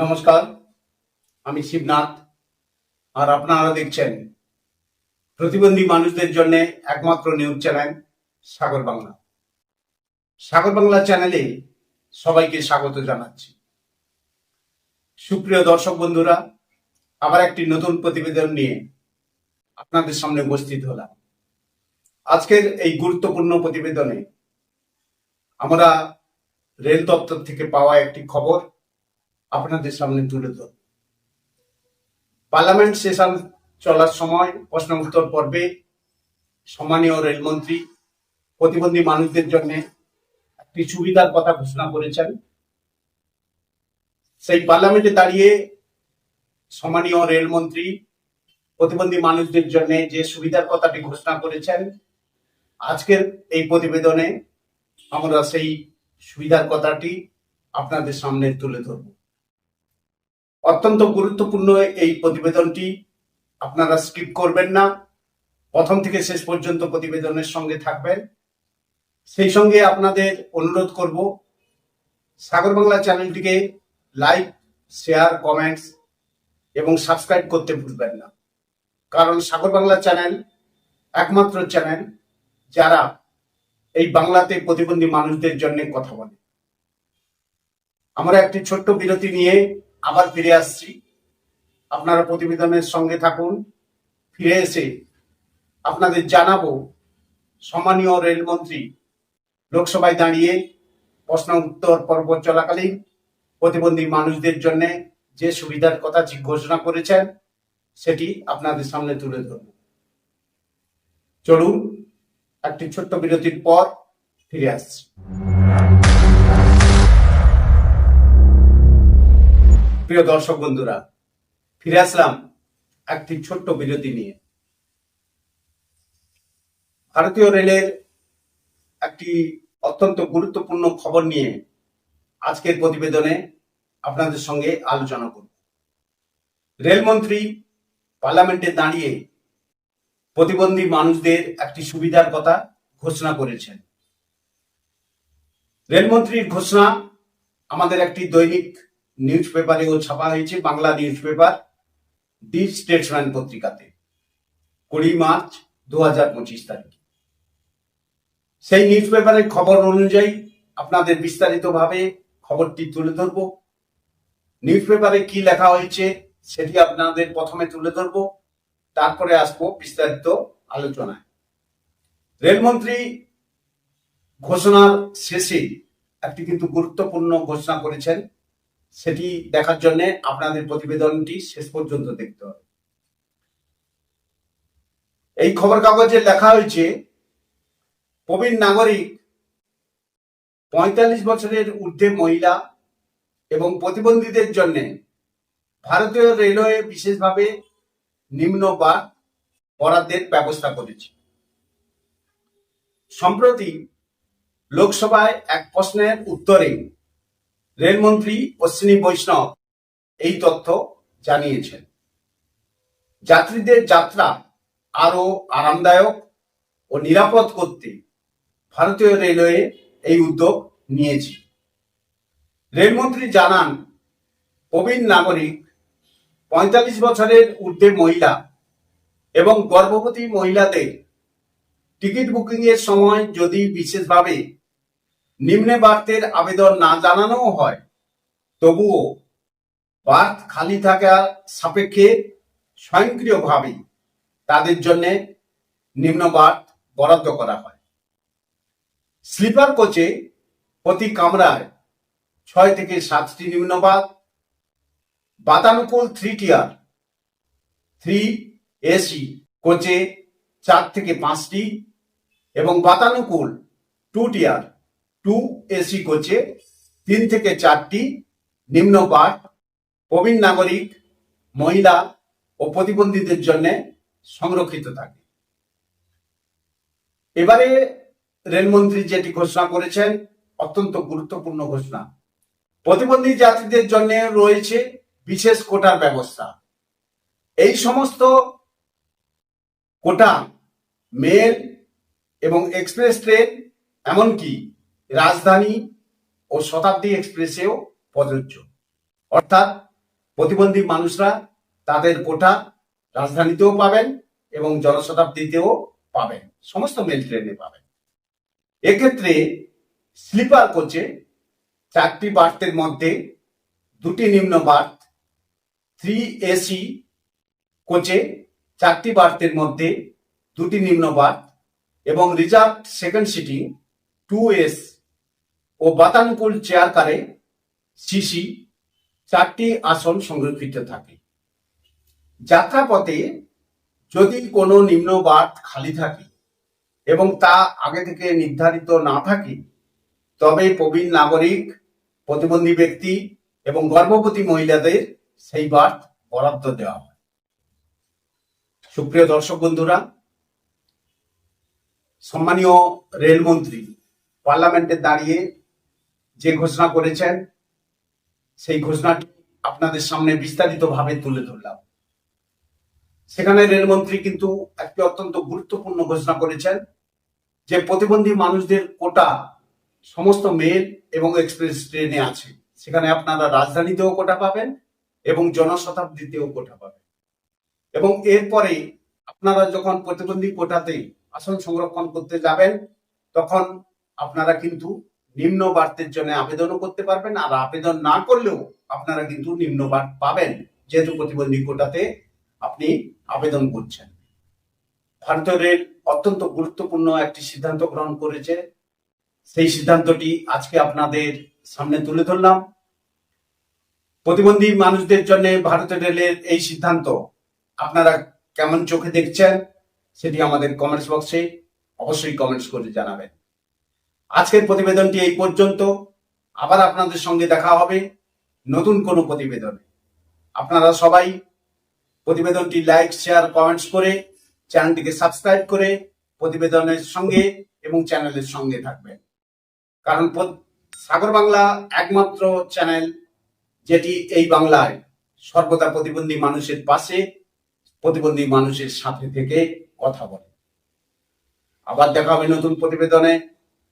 নমস্কার, আমি শিবনাথ, আর আপনারা দেখছেন প্রতিবন্ধী মানুষদের জন্য একমাত্র নিউজ চ্যানেল সাগর বাংলা। সাগর বাংলা চ্যানেলে সবাইকে স্বাগত জানাচ্ছি। সুপ্রিয় দর্শক বন্ধুরা, আবার একটি নতুন প্রতিবেদন নিয়ে আপনাদের সামনে উপস্থিত হলাম। আজকের এই গুরুত্বপূর্ণ প্রতিবেদনে আমরা রেল দপ্তর থেকে পাওয়া একটি খবর আপনাদের সামনে তুলে ধর পার্লামেন্ট সেশন চলার সময় প্রশ্ন উত্তর পর্বে সম্মানীয় রেলমন্ত্রী, প্রতিবন্ধী মানুষদের জন্য একটি সুবিধার কথা ঘোষণা করেছেন। সেই পার্লামেন্টে দাঁড়িয়ে সম্মানীয় রেলমন্ত্রী, প্রতিবন্ধী মানুষদের জন্য যে সুবিধার কথাটি ঘোষণা করেছেন, আজকের এই প্রতিবেদনে আমরা সেই সুবিধার কথাটি আপনাদের সামনে তুলে ধরব। অত্যন্ত গুরুত্বপূর্ণ এই প্রতিবেদনটি। আপনারা স্কিপ করবেন না। প্রথম থেকে শেষ পর্যন্ত প্রতিবেদনের সঙ্গে থাকবেন। সেই সঙ্গে আপনাদের অনুরোধ করব, সাগর বাংলা চ্যানেলটিকে লাইক শেয়ার কমেন্টস এবং সাবস্ক্রাইব করতে ভুলবেন না। কারণ সাগর বাংলা চ্যানেল একমাত্র চ্যানেল যারা এই বাংলাতে প্রতিবন্ধী মানুষদের জন্য কথা বলে। আমরা একটি ছোট্ট বিরতি নিয়ে আবার ফিরে আসছি। আপনারা প্রতিবেদনের সঙ্গে থাকুন, ফিরে এসে আপনাদের জানাব, সম্মানীয় রেলমন্ত্রী লোকসভায় দাঁড়িয়ে প্রশ্ন উত্তর পর্ব চলাকালীন প্রতিবন্ধী মানুষদের জন্য যে সুবিধার কথা ঘোষণা করেছেন, সেটি আপনাদের সামনে তুলে ধরব। চলুন, একটি ছোট্ট বিরতির পর ফিরে আসছি। প্রিয় দর্শক বন্ধুরা, ফিরে আসলাম একটি ছোট্ট বিরতি নিয়ে। ভারতীয় রেলের একটি অত্যন্ত গুরুত্বপূর্ণ খবর নিয়ে আজকের প্রতিবেদনে আপনাদের সঙ্গে আলোচনা করব। রেলমন্ত্রী পার্লামেন্টে দাঁড়িয়ে প্রতিবন্ধী মানুষদের একটি সুবিধার কথা ঘোষণা করেছেন। রেলমন্ত্রীর ঘোষণা আমাদের একটি দৈনিক নিউজ পেপারেও ছাপা হয়েছে, Bangla news paper the Statesman পত্রিকাতে, কুড়ি মার্চ দু হাজার পঁচিশ তারিখ। সেই নিউজ পেপারের খবর অনুযায়ী আপনাদের বিস্তারিতভাবে খবরটি তুলে ধরব। নিউজ পেপারে কি লেখা হয়েছে সেটি আপনাদের প্রথমে তুলে ধরব, তারপরে আসব বিস্তারিত আলোচনায়। রেলমন্ত্রী ঘোষণার শেষে একটি কিন্তু গুরুত্বপূর্ণ ঘোষণা করেছেন সেটি দেখার জন্য আপনাদের প্রতিবেদনটি শেষ পর্যন্ত দেখতে হবে। এই খবর কাগজে লেখা হয়েছে, প্রবীণ নাগরিক পঁয়তাল্লিশ বছরের ঊর্ধ্বে মহিলা এবং প্রতিবন্ধীদের জন্য ভারতীয় রেলওয়ে বিশেষভাবে নিম্ন বা বরাদ্দের ব্যবস্থা করেছে। সম্প্রতি লোকসভায় এক প্রশ্নের উত্তরে রেলমন্ত্রী অশ্বিনী বৈষ্ণব এই তথ্য জানিয়েছেন। যাত্রীদের যাত্রা আরও আরামদায়ক ও নিরাপদ করতে ভারতীয় রেলওয়ে এই উদ্যোগ নিয়েছে। রেলমন্ত্রী জানান, প্রবীণ নাগরিক, পঁয়তাল্লিশ বছরের ঊর্ধ্বে মহিলা এবং গর্ভবতী মহিলাদের টিকিট বুকিং এর সময় যদি বিশেষভাবে নিম্নে বার্থের আবেদন না জানানো হয়, তবুও বার্থ খালি থাকা সাপেক্ষে স্বয়ংক্রিয়ভাবে তাদের জন্য নিম্ন বার্থ বরাদ্দ করা হয়। স্লিপার কোচে প্রতি কামরায় ছয় থেকে সাতটি নিম্ন বার্থ বাতানুকূল থ্রি টিয়ার থ্রি এসি কোচে চার থেকে পাঁচটি এবং বাতানুকূল টু টিয়ার টু এসি কোচে তিন থেকে চারটি নিম্ন বার্থ প্রবীণ নাগরিক, মহিলা ও প্রতিবন্ধীদের জন্য সংরক্ষিত থাকে। এবারে রেলমন্ত্রী যেটি ঘোষণা করেছেন, অত্যন্ত গুরুত্বপূর্ণ ঘোষণা। প্রতিবন্ধী যাত্রীদের জন্য রয়েছে বিশেষ কোটার ব্যবস্থা। এই সমস্ত কোটা, মেল এবং এক্সপ্রেস ট্রেন, এমনকি রাজধানী ও শতাব্দী এক্সপ্রেসেও প্রযোজ্য। অর্থাৎ প্রতিবন্ধী মানুষরা তাদের কোটা রাজধানীতেও পাবেন এবং জনশতাব্দীতেও পাবেন। সমস্ত মেল ট্রেনে পাবেন। এক্ষেত্রে স্লিপার কোচে চারটি বার্থের মধ্যে দুটি নিম্ন বার্থ থ্রি এসি কোচে চারটি বার্থের মধ্যে দুটি নিম্ন বার্থ এবং reserve second sitting two S ও বাতানুকূল চেয়ার কারে সিসি চারটি আসন সংরক্ষিত থাকে। যাত্রাপথে যদি কোনো নিম্ন বার্থ খালি থাকে এবং তা আগে থেকে নির্ধারিত না থাকে, তবে প্রবীণ নাগরিক, প্রতিবন্ধী ব্যক্তি এবং গর্ভবতী মহিলাদের সেই বার্থ বরাদ্দ দেওয়া হয়। সুপ্রিয় দর্শক বন্ধুরা, সম্মানীয় রেলমন্ত্রী, পার্লামেন্টে দাঁড়িয়ে যে ঘোষণা করেছেন, সেই ঘোষণাটি আপনাদের সামনে বিস্তারিতভাবে তুলে ধরলাম। সেখানে রেলমন্ত্রী কিন্তু একটি অত্যন্ত গুরুত্বপূর্ণ ঘোষণা করেছেন যে প্রতিবন্ধী মানুষদের কোটা সমস্ত মেল এবং এক্সপ্রেস ট্রেনে আছে। সেখানে আপনারা রাজধানীতেও কোটা পাবেন এবং জনশতাব্দীতেও কোটা পাবেন। এবং এরপরে আপনারা যখন প্রতিবন্ধী কোটাতে আসন সংরক্ষণ করতে যাবেন, তখন আপনারা কিন্তু নিম্ন বার্তের জন্য আবেদনও করতে পারবেন, আর আবেদন না করলেও আপনারা কিন্তু নিম্ন বার্ত পাবেন। যেহেতু প্রতিবন্ধী কোটাতে আপনি আবেদন করছেন। ভারতীয় রেল অত্যন্ত গুরুত্বপূর্ণ একটি সিদ্ধান্ত গ্রহণ করেছে। সেই সিদ্ধান্তটি আজকে আপনাদের সামনে তুলে ধরলাম। প্রতিবন্ধী মানুষদের জন্য ভারতীয় রেলের এই সিদ্ধান্ত, আপনারা কেমন চোখে দেখছেন সেটি আমাদের কমেন্টস বক্সে অবশ্যই কমেন্টস করে জানাবেন। আজকের প্রতিবেদনটি এই পর্যন্ত। আবার আপনাদের সঙ্গে দেখা হবে নতুন কোনো প্রতিবেদনে। আপনারা সবাই প্রতিবেদনটি লাইক, শেয়ার, কমেন্টস করে চ্যানেলটিকে সাবস্ক্রাইব করে প্রতিবেদনের সঙ্গে এবং চ্যানেলের সঙ্গে থাকবেন। কারণ সাগর বাংলা একমাত্র চ্যানেল যেটি এই বাংলায় সর্বদা প্রতিবন্ধী মানুষের পাশে, প্রতিবন্ধী মানুষের সাথে থেকে কথা বলে। আবার দেখা হবে নতুন প্রতিবেদনে।